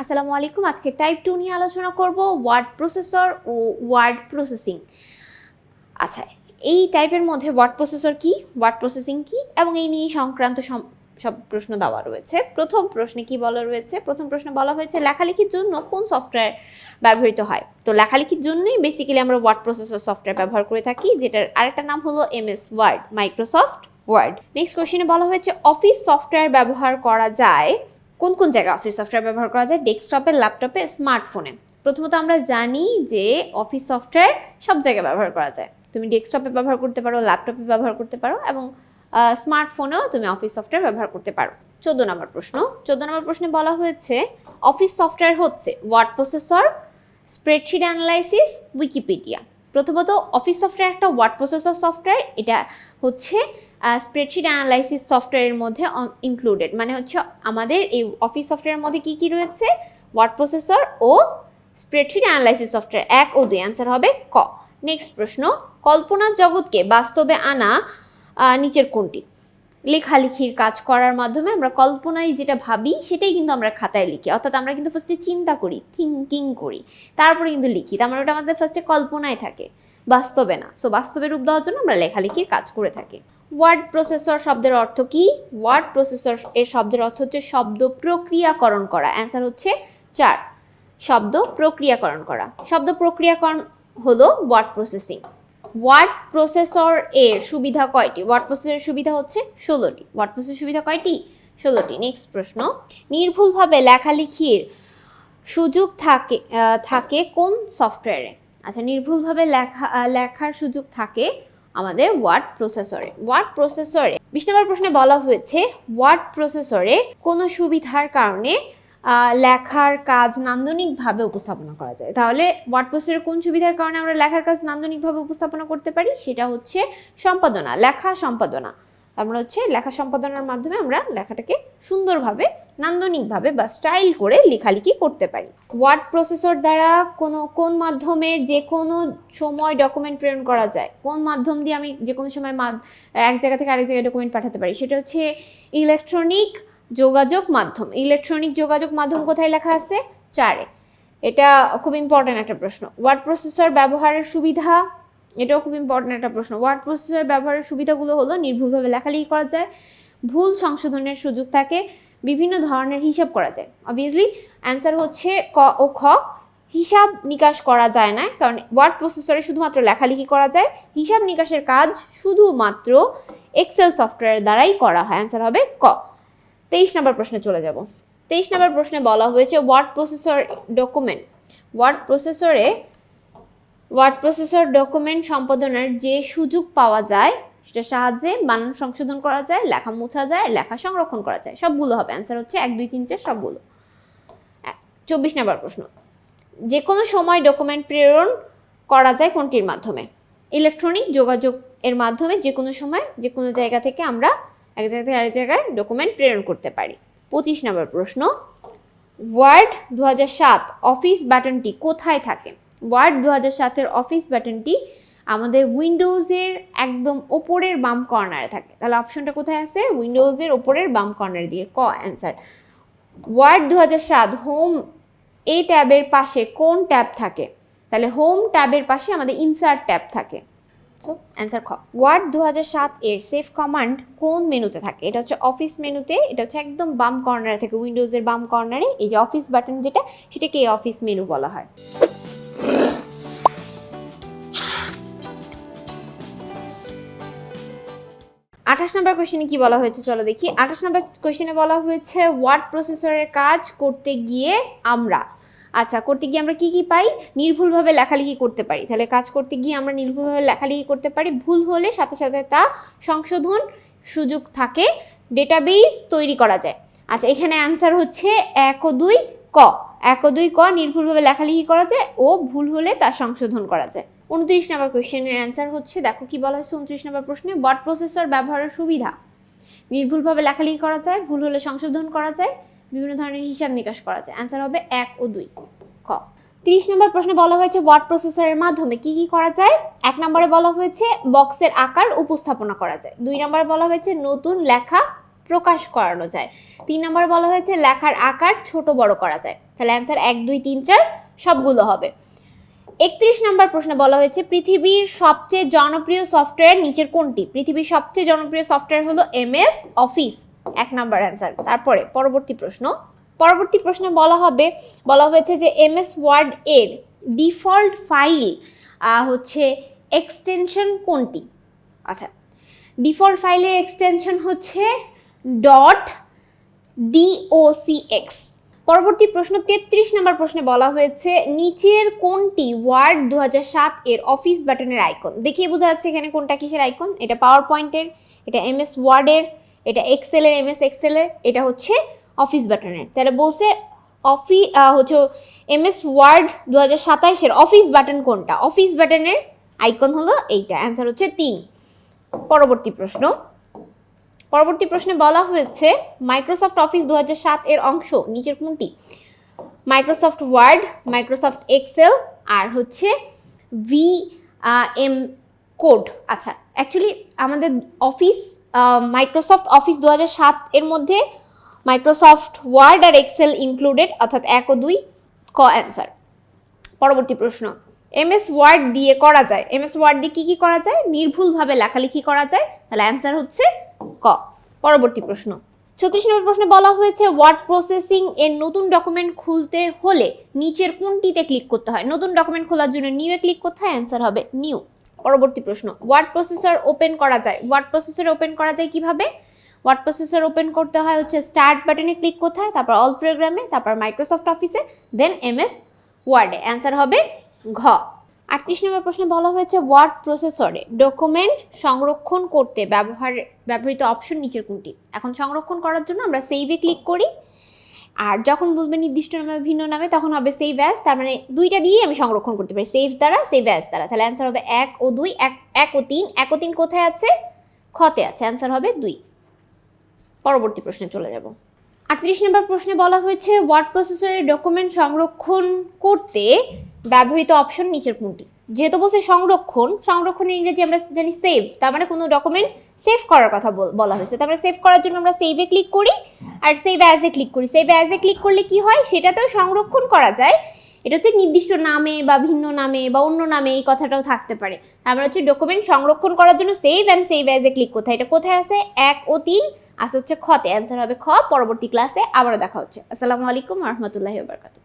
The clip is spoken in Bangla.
আসসালামু আলাইকুম। আজকে টাইপ টু নিয়ে আলোচনা করব ওয়ার্ড প্রসেসর ও ওয়ার্ড প্রসেসিং আচ্ছা এই টাইপের মধ্যে ওয়ার্ড প্রসেসর কি ওয়ার্ড প্রসেসিং কি, এবং এই নিয়ে সংক্রান্ত সব প্রশ্ন দেওয়া রয়েছে। প্রথম প্রশ্নে কি বলা রয়েছে? প্রথম প্রশ্নে বলা হয়েছে, লেখালেখির জন্য কোন সফটওয়্যার ব্যবহৃত হয়? তো লেখালেখির জন্যই বেসিক্যালি আমরা ওয়ার্ড প্রসেসর সফটওয়্যার ব্যবহার করে থাকি, যেটার আরেকটা নাম হলো MS word, Microsoft word. Next কোশ্চেনে বলা হয়েছে অফিস সফটওয়্যার ব্যবহার করা যায় কোন কোন জায়গায় অফিস সফটওয়্যার ব্যবহার করা যায়? ডেস্কটপে ল্যাপটপে স্মার্টফোনে প্রথমত আমরা জানি যে অফিস সফটওয়্যার সব জায়গায় ব্যবহার করা যায়। তুমি ডেস্কটপে ব্যবহার করতে পারো ল্যাপটপে ব্যবহার করতে পারো এবং স্মার্টফোনেও তুমি অফিস সফটওয়্যার ব্যবহার করতে পারো। চোদ্দ নম্বর প্রশ্ন। চোদ্দ নম্বর প্রশ্নে বলা হয়েছে অফিস সফটওয়্যার হচ্ছে word processor spreadsheet analysis Wikipedia প্রথমত অফিস সফটওয়্যার একটা ওয়ার্ড প্রসেসর সফটওয়্যার এটা হচ্ছে স্প্রেডশিট অ্যানালাইসিস সফটওয়্যারের মধ্যে ইনক্লুডেড মানে হচ্ছে আমাদের এই অফিস সফটওয়্যারের মধ্যে কি কি রয়েছে? ওয়ার্ড প্রসেসর ও স্প্রেডশিট অ্যানালাইসিস সফটওয়্যার এক ও দুই। অ্যান্সার হবে ক। নেক্সট প্রশ্ন কল্পনা জগৎকে বাস্তবে আনা নিচের কোনটি? লেখালেখির কাজ করার মাধ্যমে আমরা কল্পনায় যেটা ভাবি, সেটাই কিন্তু আমরা খাতায় লিখি। অর্থাৎ আমরা কিন্তু ফার্স্টে চিন্তা করি থিঙ্কিং করি। তারপরে কিন্তু লিখি। তার মানে ওটা আমাদের ফার্স্টে কল্পনায় থাকে, বাস্তবে না। সো বাস্তবে রূপ দেওয়ার জন্য আমরা লেখালেখির কাজ করে থাকি। ওয়ার্ড প্রসেসর শব্দের অর্থ কি? ওয়ার্ড প্রসেসর এর শব্দের অর্থ হচ্ছে শব্দ প্রক্রিয়াকরণ করা। অ্যান্সার হচ্ছে চার। শব্দ প্রক্রিয়াকরণ করা। শব্দ প্রক্রিয়াকরণ হলো ওয়ার্ড প্রসেসিং ওয়ার্ড প্রসেসর এর সুবিধা কয়টি? ওয়ার্ড প্রসেসরের সুবিধা হচ্ছে ষোলোটি। ওয়ার্ড প্রসেসর সুবিধা কয়টি? ষোলোটি। নেক্সট প্রশ্ন। নির্ভুলভাবে লেখালেখির সুযোগ থাকে থাকে কোন সফটওয়্যারে আচ্ছা নির্ভুলভাবে লেখা লেখার সুযোগ থাকে আমাদের ওয়ার্ড প্রসেসরে ওয়ার্ড প্রসেসরে বিশ নম্বর প্রশ্নে বলা হয়েছে ওয়ার্ড প্রসেসরে কোনো সুবিধার কারণে লেখার কাজ নান্দনিকভাবে উপস্থাপনা করা যায়। তাহলে ওয়ার্ড প্রসেসরের কোন সুবিধার কারণে আমরা লেখার কাজ নান্দনিকভাবে উপস্থাপনা করতে পারি? সেটা হচ্ছে সম্পাদনা, লেখা সম্পাদনা। আমরা হচ্ছে লেখা সম্পাদনার মাধ্যমে আমরা লেখাটাকে সুন্দরভাবে, নান্দনিকভাবে বা স্টাইল করে লেখালেখি করতে পারি। ওয়ার্ড প্রসেসর দ্বারা কোনো, কোন মাধ্যমে যে কোনো সময় ডকুমেন্ট প্রেরণ করা যায়? কোন মাধ্যম দিয়ে আমি যে কোনো সময় এক জায়গা থেকে আরেক জায়গায় ডকুমেন্ট পাঠাতে পারি? সেটা হচ্ছে ইলেকট্রনিক যোগাযোগ মাধ্যম ইলেকট্রনিক যোগাযোগ মাধ্যম কোথায় লেখা আছে? চারে। এটা খুব ইম্পর্ট্যান্ট একটা প্রশ্ন। ওয়ার্ড প্রসেসর ব্যবহারের সুবিধা, এটাও খুব ইম্পর্ট্যান্ট একটা প্রশ্ন। ওয়ার্ড প্রসেসর ব্যবহারের সুবিধাগুলো হলো নির্ভুলভাবে লেখালেখি করা যায়, ভুল সংশোধনের সুযোগ থাকে, বিভিন্ন ধরনের হিসাব করা যায়। অবভিয়াসলি অ্যান্সার হচ্ছে ক ও খ। হিসাব নিকাশ করা যায় না, কারণ ওয়ার্ড প্রসেসরে শুধুমাত্র লেখালেখি করা যায়। হিসাব নিকাশের কাজ শুধুমাত্র এক্সেল সফটওয়্যার দ্বারাই করা হয়। অ্যান্সার হবে ক। তেইশ নম্বর প্রশ্নে চলে যাব। তেইশ নম্বর প্রশ্নে বলা হয়েছে ওয়ার্ড প্রসেসর ডকুমেন্ট ওয়ার্ড প্রসেসরে ওয়ার্ড প্রসেসর ডকুমেন্ট সম্পাদনের যে সুযোগ পাওয়া যায়, সেটার সাহায্যে বানান সংশোধন করা যায়, লেখা মোছা যায়, লেখা সংরক্ষণ করা যায়। সবগুলো হবে। অ্যান্সার হচ্ছে এক, দুই, তিন, চার, সবগুলো। চব্বিশ নম্বর প্রশ্ন। যে কোনো সময় ডকুমেন্ট প্রেরণ করা যায় কোনটির মাধ্যমে? ইলেকট্রনিক যোগাযোগ এর মাধ্যমে যে কোনো সময় যে কোনো জায়গা থেকে আমরা এক জায়গা থেকে আরেক জায়গায় ডকুমেন্ট প্রেরণ করতে পারি। পঁচিশ নম্বর প্রশ্ন ওয়ার্ড দু সাত অফিস বাটনটি কোথায় থাকে? ওয়ার্ড দু হাজার সাতের অফিস বাটনটি আমাদের উইন্ডোজের একদম ওপরের বাম কর্নারে থাকে। তাহলে অপশনটা কোথায় আছে? উইন্ডোজের ওপরের বাম কর্নারে দিয়ে ক অ্যান্সার ওয়ার্ড দু হাজার সাত হোম এই ট্যাবের পাশে কোন ট্যাব থাকে? তাহলে হোম ট্যাবের পাশে আমাদের ইনসার্ট ট্যাব থাকে। সো অ্যান্সার খ ওয়ার্ড দু হাজার সাত এর সেভ কমান্ড কোন মেনুতে থাকে? এটা হচ্ছে অফিস মেনুতে, এটা হচ্ছে একদম বাম কর্নারে থাকে উইন্ডোজের বাম কর্নারে এই যে অফিস বাটন যেটা, সেটাকে অফিস মেনু বলা হয়। আঠাশ নম্বর কোশ্চেনে কি বলা হয়েছে? চলো দেখি। আঠাশ নম্বর কোশ্চেনে বলা হয়েছে ওয়ার্ড প্রসেসরের কাজ করতে গিয়ে আমরা আচ্ছা করতে গিয়ে আমরা কি কি পাই? নির্ভুলভাবে লেখালেখি করতে পারি। তাহলে কাজ করতে গিয়ে আমরা নির্ভুলভাবে লেখালেখি করতে পারি। ভুল হলে সাথে সাথে তা সংশোধন সুযোগ থাকে ডেটাবেস তৈরি করা যায়। আচ্ছা এখানে অ্যান্সার হচ্ছে এক ও দুই ক। এক ও দুই ক নির্ভুলভাবে লেখালেখি করা যায় ও ভুল হলে তা সংশোধন করা যায়। উনত্রিশ নম্বর কোয়েশ্চেনের অ্যান্সার হচ্ছে, দেখো কি বলা হয়েছে উনত্রিশ নম্বর প্রশ্নে ওয়ার্ড প্রসেসর ব্যবহারের সুবিধা। নির্ভুলভাবে লেখালেখি করা যায়, ভুল হলে সংশোধন করা যায় বিভিন্ন ধরনের হিসাব নিকাশ করা যায়। অ্যান্সার হবে এক ও দুই। খ। তিরিশ নম্বর প্রশ্নে বলা হয়েছে ওয়ার্ড প্রসেসরের মাধ্যমে কি কি করা যায়? এক নম্বরে বলা হয়েছে বক্সের আকার উপস্থাপনা করা যায়। দুই নম্বরে বলা হয়েছে নতুন লেখা প্রকাশ করানো যায়। তিন নম্বরে বলা হয়েছে লেখার আকার ছোট বড় করা যায়। তাহলে অ্যান্সার এক, দুই, তিন, চার সবগুলো হবে। একত্রিশ নম্বর প্রশ্নে বলা হয়েছে পৃথিবীর সবচেয়ে জনপ্রিয় সফটওয়্যার নিচের কোনটি? পৃথিবীর সবচেয়ে জনপ্রিয় সফটওয়্যার হলো এম এস অফিস এক নাম্বার অ্যান্সার তারপরে পরবর্তী প্রশ্ন। পরবর্তী প্রশ্নে বলা হবে, বলা হয়েছে যে এমএস ওয়ার্ড এর ডিফল্ট ফাইল হচ্ছে এক্সটেনশন কোনটি? আচ্ছা ডিফল্ট ফাইলের এক্সটেনশন হচ্ছে ডট ডিওসিএক্স পরবর্তী প্রশ্ন, তেত্রিশ নম্বর প্রশ্নে বলা হয়েছে, নিচের কোনটি ওয়ার্ড দু হাজার সাত এর অফিস বাটনের আইকন দেখিয়ে বোঝা যাচ্ছে এখানে কোনটা কিসের আইকন এটা পাওয়ার পয়েন্টের এটা এমএস ওয়ার্ডের এটা এক্সেলের এমএস এক্সেলের এটা হচ্ছে অফিস বাটনের তাহলে বলছে অফি হচ্ছে এমএস ওয়ার্ড দু হাজার সাতাইশের অফিস বাটন কোনটা? অফিস বাটনের আইকন হলো এইটা। অ্যান্সার হচ্ছে তিন। পরবর্তী প্রশ্ন। পরবর্তী প্রশ্নে বলা হয়েছে মাইক্রোসফট অফিস দু সাত এর অংশ নিচের কোনটি? মাইক্রোসফট ওয়ার্ড মাইক্রোসফট এক্সেল আর হচ্ছে ভি এম কোড আচ্ছা অ্যাকচুয়ালি আমাদের অফিস মাইক্রোসফট অফিস দু হাজার সাত এর মধ্যে মাইক্রোসফট ওয়ার্ড আর এক্সেল ইনক্লুডেড অর্থাৎ এক ও দুই, ক অ্যান্সার পরবর্তী প্রশ্ন এমএস ওয়ার্ড দিয়ে করা যায় এমএস ওয়ার্ড দিয়ে কী কী করা যায়? নির্ভুলভাবে লেখালেখি করা যায়, তাহলে অ্যান্সার হচ্ছে ক। পরবর্তী প্রশ্ন, ছত্রিশ নম্বর প্রশ্নে বলা হয়েছে ওয়ার্ড প্রসেসিং এর নতুন ডকুমেন্ট খুলতে হলে নিচের কোনটিতে ক্লিক করতে হয়? নতুন ডকুমেন্ট খোলার জন্য নিউ এ ক্লিক করতে হয় অ্যান্সার হবে নিউ পরবর্তী প্রশ্ন ওয়ার্ড প্রসেসর ওপেন করা যায়। ওয়ার্ড প্রসেসর ওপেন করা যায় কীভাবে? ওয়ার্ড প্রসেসর ওপেন করতে হয় হচ্ছে স্টার্ট বাটনে ক্লিক কোথায়, তারপর অল প্রোগ্রামে তারপর মাইক্রোসফট অফিসে দেন এমএস ওয়ার্ডে অ্যান্সার হবে ঘ। আটত্রিশ নম্বর প্রশ্নে বলা হয়েছে ওয়ার্ড প্রসেসরে ডকুমেন্ট সংরক্ষণ করতে ব্যবহার, ব্যবহৃত অপশন নিচের কোনটি? এখন সংরক্ষণ করার জন্য আমরা সেভে ক্লিক করি। আর যখন বলবে নির্দিষ্ট নামে ভিন্ন নামে, তখন হবে সেভ অ্যাজ তার মানে দুইটা দিয়েই আমি সংরক্ষণ করতে পারি। সেভ দ্বারা সেভ অ্যাজ দ্বারা। তাহলে অ্যান্সার হবে এক ও দুই, এক এক ও তিন। এক ও তিন কোথায় আছে? খতে আছে। অ্যান্সার হবে দুই। পরবর্তী প্রশ্নে চলে যাব। আটত্রিশ নম্বর প্রশ্নে বলা হয়েছে ওয়ার্ড প্রসেসরের ডকুমেন্ট সংরক্ষণ করতে ব্যবহৃত অপশন নিচের কোনটি? যেহেতু বলছে সংরক্ষণ, সংরক্ষণের ইংরেজি আমরা জানি সেভ তার মানে কোনো ডকুমেন্ট সেভ করার কথা বল- হয়েছে। তারপরে সেভ করার জন্য আমরা সেভে ক্লিক করি আর সেভ অ্যাজ ক্লিক করি। সেভ অ্যাজ ক্লিক করলে কি হয়? সেটাতেও সংরক্ষণ করা যায়। এটা হচ্ছে নির্দিষ্ট নামে বা ভিন্ন নামে বা অন্য নামে এই কথাটাও থাকতে পারে। তারপরে হচ্ছে ডকুমেন্ট সংরক্ষণ করার জন্য save and save as click কোথায়? এটা কোথায় আছে? এক ও তিন। আসে হচ্ছে খতে অ্যান্সার হবে খ। পরবর্তী ক্লাসে আবারও দেখা হচ্ছে। আসসালামু আলাইকুম রহমতুল্লাহি বারকাতু